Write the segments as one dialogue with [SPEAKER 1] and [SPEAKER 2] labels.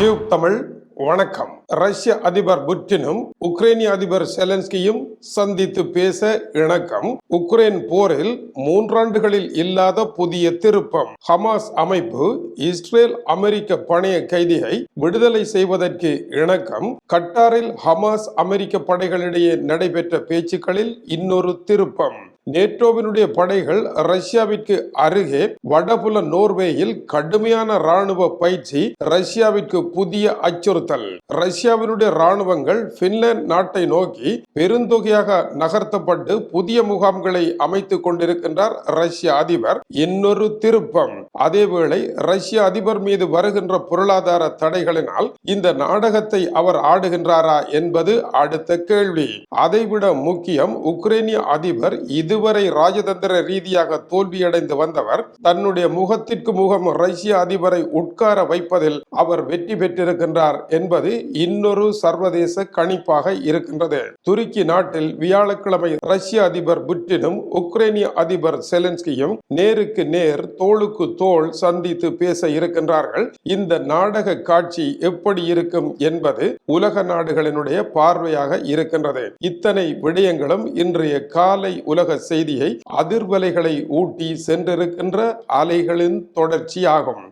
[SPEAKER 1] Tube Tamil வணக்கம். ரஷ்ய அதிபர் புட்டினும் உக்ரைனிய அதிபர் செலன்ஸ்கியும் சந்தித்து பேச இணக்கம். உக்ரைன் போரில் மூன்றாண்டுகளில் இல்லாத புதிய திருப்பம். ஹமாஸ் அமைப்பு இஸ்ரேல் அமெரிக்க பணைய கைதியை விடுதலை செய்வதற்கு இணக்கம். கட்டாரில் ஹமாஸ் அமெரிக்க படைகளிடையே நடைபெற்ற பேச்சுக்களில் இன்னொரு திருப்பம். நேட்டோவினுடைய படைகள் ரஷ்யாவிற்கு அருகே வடபுல நோர்வேயில் கடுமையான ராணுவ பயிற்சி ரஷ்யாவிற்கு புதிய அச்சுறுத்தல். ரஷ்யாவினுடைய ராணுவங்கள் பின்லாந்து நாட்டை நோக்கி பெருந்தொகையாக நகர்த்தப்பட்டு புதிய முகாம்களை அமைத்துக் கொண்டிருக்கின்றார் ரஷ்ய அதிபர். இன்னொரு திருப்பம். அதேவேளை ரஷ்ய அதிபர் மீது வருகின்ற பொருளாதார தடைகளினால் இந்த நாடகத்தை அவர் ஆடுகின்றாரா என்பது அடுத்த கேள்வி. அதைவிட முக்கியம் உக்ரைனிய அதிபர் இதுவரை ராஜதந்திர ரீதியாக தோல்வியடைந்து வந்தவர் தன்னுடைய முகத்திற்கு முகம் ரஷ்ய அதிபரை உட்கார வைப்பதில் அவர் வெற்றி பெற்றிருக்கின்றார் என்பது இன்னொரு சர்வதேச கணிப்பாக இருக்கின்றது. துருக்கி நாட்டில் வியாழக்கிழமை ரஷ்ய அதிபர் புட்டினும் உக்ரைனிய அதிபர் செலன்ஸ்கியும் நேருக்கு நேர் தோளுக்கு தோள் சந்தித்து பேச இருக்கின்றார்கள். இந்த நாடக காட்சி எப்படி இருக்கும் என்பது உலக நாடுகளினுடைய பார்வையாக இருக்கின்றது. இத்தனை விடயங்களும் இன்றைய காலை உலக செய்தியை அதிர்வலைகளை ஊட்டி சென்றிருக்கின்ற அலைகளின் தொடர்ச்சியாகும்.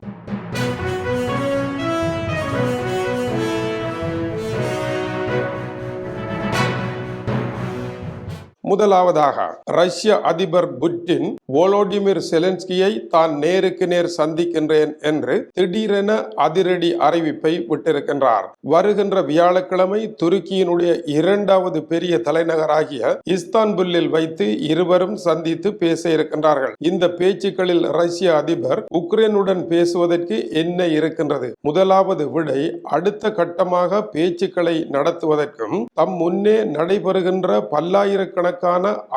[SPEAKER 1] முதலாவதாக ரஷ்ய அதிபர் புட்டின் வோலோடிமிர் செலன்ஸ்கியை தான் நேருக்கு நேர் சந்திக்கின்றேன் என்று திடீரென அதிரடி அறிவிப்பை விட்டிருக்கின்றார். வருகின்ற வியாழக்கிழமை துருக்கியினுடைய இரண்டாவது பெரிய தலைநகராகிய இஸ்தான்புல்லில் வைத்து இருவரும் சந்தித்து பேச இருக்கின்றார்கள். இந்த பேச்சுக்களில் ரஷ்ய அதிபர் உக்ரைனுடன் பேசுவதற்கு என்ன இருக்கின்றது? முதலாவது விடை அடுத்த கட்டமாக பேச்சுக்களை நடத்துவதற்கும் தம் முன்னே நடைபெறுகின்ற பல்லாயிரக்கணக்கான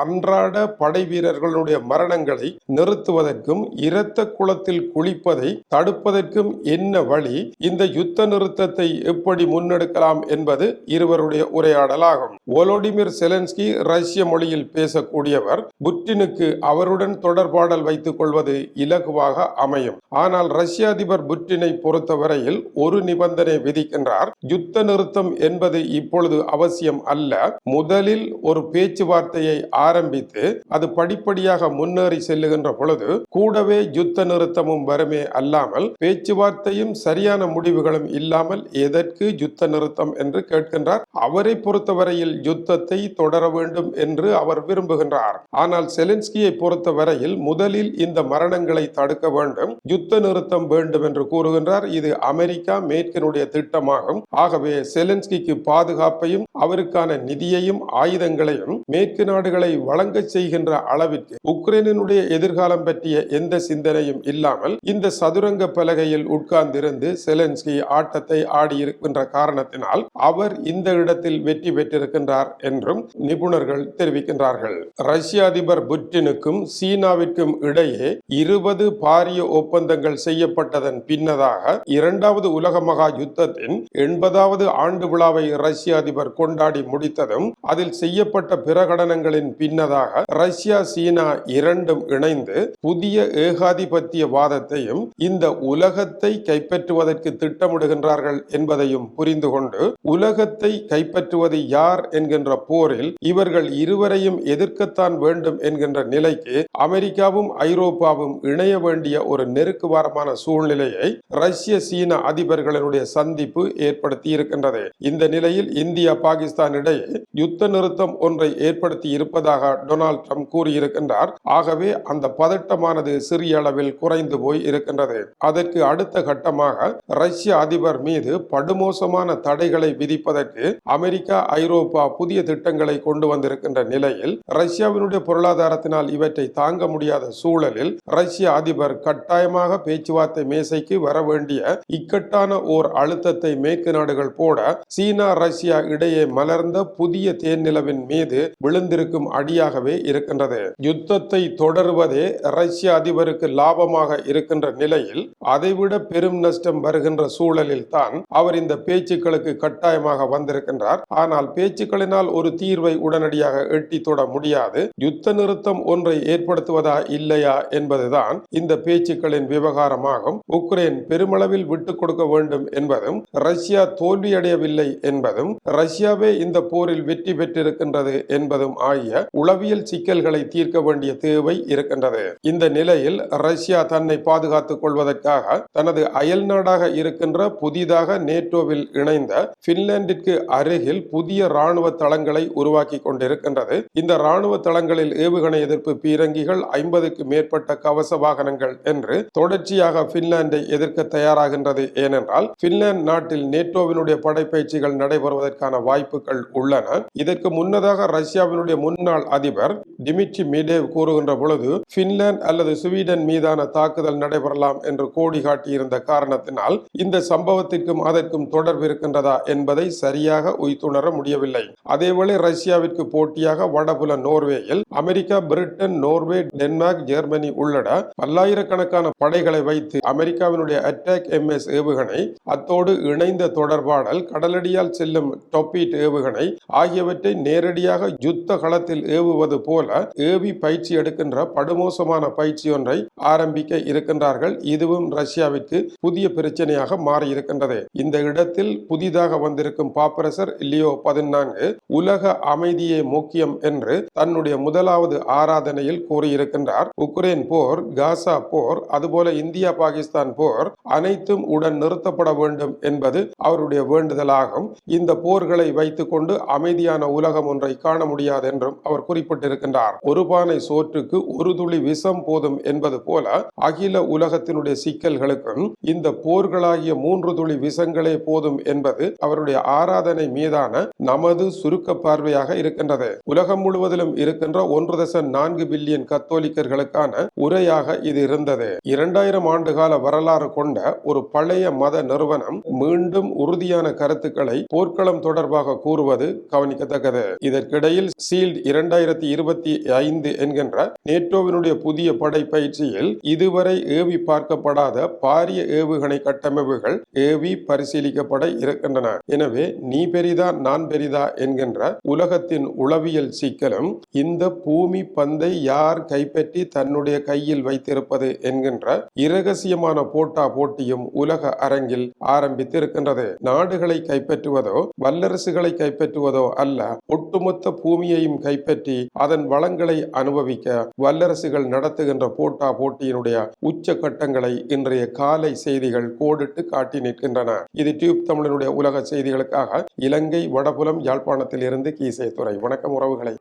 [SPEAKER 1] அன்றாட படை வீரர்களுடைய மரணங்களை நிறுத்துவதற்கும் இரத்த குளத்தில் குளிப்பதை தடுப்பதற்கும் என்ன வழி? இந்த யுத்த நிறுத்தத்தை எப்படி முன்னெடுக்கலாம் என்பது இருவருடைய உரையாடலாகும். ஒலோடிமிர் செலன்ஸ்கி ரஷ்ய மொழியில் பேசக்கூடியவர் புட்டினுக்கு அவருடன் தொடர்பாடல் வைத்துக் கொள்வது இலகுவாக அமையும். ஆனால் ரஷ்ய அதிபர் புட்டினை பொறுத்தவரையில் ஒரு நிபந்தனை விதிக்கின்றார். யுத்த நிறுத்தம் என்பது இப்பொழுது அவசியம் அல்ல. முதலில் ஒரு பேச்சுவார்த்தை பேச்சுவார்த்தையை ஆரம்பித்து அது படிப்படியாக முன்னேறி செல்லுகின்ற பொழுது கூடவே யுத்த நிறுத்தமும் வருமே அல்லாமல் பேச்சுவார்த்தையும் சரியான முடிவுகளும் இல்லாமல் எதற்கு யுத்த நிறுத்தம் என்று கேட்கின்றார். அவரை பொறுத்தவரையில் யுத்தத்தை தொடர வேண்டும் என்று அவர் விரும்புகின்றார். ஆனால் செலின்ஸ்கியை பொறுத்தவரையில் முதலில் இந்த மரணங்களை தடுக்க வேண்டும். யுத்த நிறுத்தம் வேண்டும் என்று கூறுகின்றார். இது அமெரிக்கா மேற்கினுடைய திட்டமாகும். ஆகவே செலின்ஸ்கிக்கு பாதுகாப்பையும் அவருக்கான நிதியையும் ஆயுதங்களையும் மேற்கு நாடுகளை வழங்க செய்கின்ற அளவிற்கு உக்ரைனுடைய எதிர்காலம் பற்றிய எந்த சிந்தனையும் இல்லாமல் இந்த சதுரங்க பலகையில் உட்கார்ந்திருந்து செலன்ஸ்கி ஆட்டத்தை ஆடியிருக்கின்ற காரணத்தினால் அவர் இந்த இடத்தில் வெற்றி பெற்றிருக்கின்றார் என்றும் நிபுணர்கள் தெரிவிக்கின்றார்கள். ரஷ்ய அதிபர் புட்டினுக்கும் சீனாவிற்கும் இடையே இருபது பாரிய ஒப்பந்தங்கள் செய்யப்பட்டதன் பின்னதாக இரண்டாவது உலக மகா யுத்தத்தின் எண்பதாவது ஆண்டு விழாவை ரஷ்ய அதிபர் கொண்டாடி முடித்ததும் அதில் செய்யப்பட்ட பிரகடன பிரகடனங்களின் பின்னதாக ரஷ்யா சீனா இரண்டும் இணைந்து புதிய ஏகாதிபத்திய வாதத்தையும் இந்த உலகத்தை கைப்பற்றுவதற்கு திட்டமிடுகின்றார்கள் என்பதையும் புரிந்து கொண்டு உலகத்தை கைப்பற்றுவது யார் என்கின்ற போரில் இவர்கள் இருவரையும் எதிர்க்கத்தான் வேண்டும் என்கின்ற நிலைக்கு அமெரிக்காவும் ஐரோப்பாவும் இணைய வேண்டிய ஒரு நெருக்குவாரமான சூழ்நிலையை ரஷ்ய சீன அதிபர்களுடைய சந்திப்பு ஏற்படுத்தி இருக்கின்றது இந்த நிலையில் இந்தியா பாகிஸ்தான் இடையே யுத்த நிறுத்தம் ஒன்றை ஏற்படுத்தி இருப்பதாக டொனால்ட் ட்ரம்ப் கூறியிருக்கின்றார். ஆகவே அந்த பதட்டமானது சிறிய அளவில் குறைந்து போய் இருக்கின்றது. அதற்கு அடுத்த கட்டமாக ரஷ்ய அதிபர் மீது படுமோசமான தடைகளை விதிப்பதற்கு அமெரிக்கா ஐரோப்பா புதிய திட்டங்களை கொண்டு வந்திருக்கின்ற நிலையில் ரஷ்யாவினுடைய பொருளாதாரத்தினால் இவற்றை தாங்க முடியாத சூழலில் ரஷ்ய அதிபர் கட்டாயமாக பேச்சுவார்த்தை மேசைக்கு வர வேண்டிய இக்கட்டான ஓர் அழுத்தத்தை மேற்கு நாடுகள் போட சீனா ரஷ்யா இடையே மலர்ந்த புதிய தேன் நிலவின் மீது விழுந்து விழுந்திருக்கும் அடியாகவே இருக்கின்றது. யுத்தத்தை தொடருவதே ரஷ்ய அதிபருக்கு லாபமாக இருக்கின்ற நிலையில் அதைவிட பெரும் நஷ்டம் வருகின்ற சூழலில் தான் அவர் இந்த பேச்சுக்களுக்கு கட்டாயமாக வந்திருக்கின்றார். ஆனால் பேச்சுக்களினால் ஒரு தீர்வை உடனடியாக எட்டி தொட முடியாது. யுத்த நிறுத்தம் ஒன்றை ஏற்படுத்துவதா இல்லையா என்பதுதான் இந்த பேச்சுக்களின் விவகாரமாகும். உக்ரைன் பெருமளவில் விட்டுக் கொடுக்க வேண்டும் என்பதும் ரஷ்யா தோல்வியடையவில்லை என்பதும் ரஷ்யாவே இந்த போரில் வெற்றி பெற்றிருக்கின்றது என்பதும் ஆகிய உளவியல் சிக்கல்களை தீர்க்க வேண்டிய தேவை இருக்கின்றது. இந்த நிலையில் ரஷ்யா தன்னை பாதுகாத்துக் கொள்வதற்காக தனது அயல் நாடாக இருக்கின்ற புதிதாக நேட்டோவில் இணைந்த பின்லாந்திற்கு அருகில் புதிய ராணுவ தளங்களை உருவாக்கி கொண்டிருக்கின்றது. இந்த ராணுவ தளங்களில் ஏவுகணை எதிர்ப்பு பீரங்கிகள் ஐம்பதுக்கு மேற்பட்ட கவச வாகனங்கள் என்று தொடர்ச்சியாக பின்லாந்தை எதிர்க்க தயாராகின்றது. ஏனென்றால் பின்லாந்து நாட்டில் நேட்டோவினுடைய படைப்பயிற்சிகள் நடைபெறுவதற்கான வாய்ப்புகள் உள்ளன. இதற்கு முன்னதாக ரஷ்யாவினுடைய முன்னாள் அதிபர் டிமிட்ரி மீடேவ் கூறுகின்ற பொழுது பின்லாந்து அல்லது ஸ்வீடன் மீதான தாக்குதல் நடைபெறலாம் என்று கோடி காட்டியிருந்த காரணத்தினால் இந்த சம்பவத்திற்கும் அதற்கும் தொடர்பு இருக்கின்றதா என்பதை சரியாக உய்த்துணர முடியவில்லை. அதேவேளை ரஷ்யாவிற்கு போட்டியாக வடபுல நோர்வேயில் America Britain Norway Denmark Germany உள்ளிட்ட பல்லாயிரக்கணக்கான படைகளை வைத்து அமெரிக்காவினுடைய அட்டாக் எம்எஸ் ஏவுகணை அத்தோடு இணைந்த தொடர்பாடல் கடலடியால் செல்லும் டொப்பீட் ஏவுகணை ஆகியவற்றை நேரடியாக யுத்த களத்தில் ஏவுவது போல ஏவி பயிற்சி எடுக்கின்ற படுமோசமான பயிற்சி ஒன்றை ஆரம்பிக்க இருக்கின்றார்கள். இதுவும் ரஷ்யாவிற்கு புதிய பிரச்சனையாக மாறி இருக்கின்றது இந்த இடத்தில் புதிதாக வந்திருக்கும் பாப்பரசர் லியோ பதினான்கு உலக அமைதியே முக்கியம் என்று தன்னுடைய முதலாவது ஆராதனையில் கூறியிருக்கின்றார். உக்ரைன் போர் காசா போர் அதுபோல இந்தியா பாகிஸ்தான் போர் அனைத்தும் உடன் நிறுத்தப்பட வேண்டும் என்பது அவருடைய வேண்டுதலாகும். இந்த போர்களை வைத்துக்கொண்டு அமைதியான உலகம் ஒன்றை காண முடியாது என்றும் அவர் குறிப்பிட்டிருக்கின்றார். ஒரு பானை சோற்றுக்கு ஒரு துளி விஷம் போதும் என்பது போல அகில உலகத்தினுடைய சிக்கல்களுக்கும் இந்த போர்களாகிய மூன்று துளி விஷங்களே போதும் என்பது அவருடைய ஆராதனை மீதான நமது சுருக்க பார்வையாக இருக்கின்றது. உலகம் முழுவதிலும் இருக்கின்ற ஒன்று தசம் நான்கு பில்லியன் கத்தோலிக்கர்களுக்கான உரையாக இது இருந்தது. இரண்டாயிரம் ஆண்டு கால வரலாறு கொண்ட ஒரு பழைய மத நிறுவனம் மீண்டும் உறுதியான கருத்துக்களை போர்க்களம் தொடர்பாக கூறுவது கவனிக்கத்தக்கது. இதற்கிடையில் சி சீல்ட் இரண்டாயிரத்தி இருபத்தி ஐந்து என்கின்ற நேட்டோவினுடைய புதிய படை பயிற்சியில் இதுவரை ஏவி பார்க்கப்படாத பாரிய ஏவுகணை கட்டமைப்புகள் ஏவி பரிசீலிக்கப்பட இருக்கின்றன. எனவே நீ பெரிதா நான் பெரிதா என்கின்ற உலகத்தின் உளவியல் சிக்கலும் இந்த பூமி பந்தை யார் கைப்பற்றி தன்னுடைய கையில் வைத்திருப்பது என்கின்ற இரகசியமான போட்டா போட்டியும் உலக அரங்கில் ஆரம்பித்திருக்கின்றது. நாடுகளை கைப்பற்றுவதோ வல்லரசுகளை கைப்பற்றுவதோ அல்ல ஒட்டுமொத்த பூமியை பூமியையும் கைப்பற்றி அதன் வளங்களை அனுபவிக்க வல்லரசுகள் நடத்துகின்ற போட்டா போட்டியினுடைய உச்ச கட்டங்களை இன்றைய காலை செய்திகள் கோடிட்டு காட்டி நிற்கின்றன. இது டியூப் தமிழனுடைய உலக செய்திகளுக்காக இலங்கை வடபுலம் யாழ்ப்பாணத்தில் இருந்து கீசே துறை வணக்கம் உறவுகளை.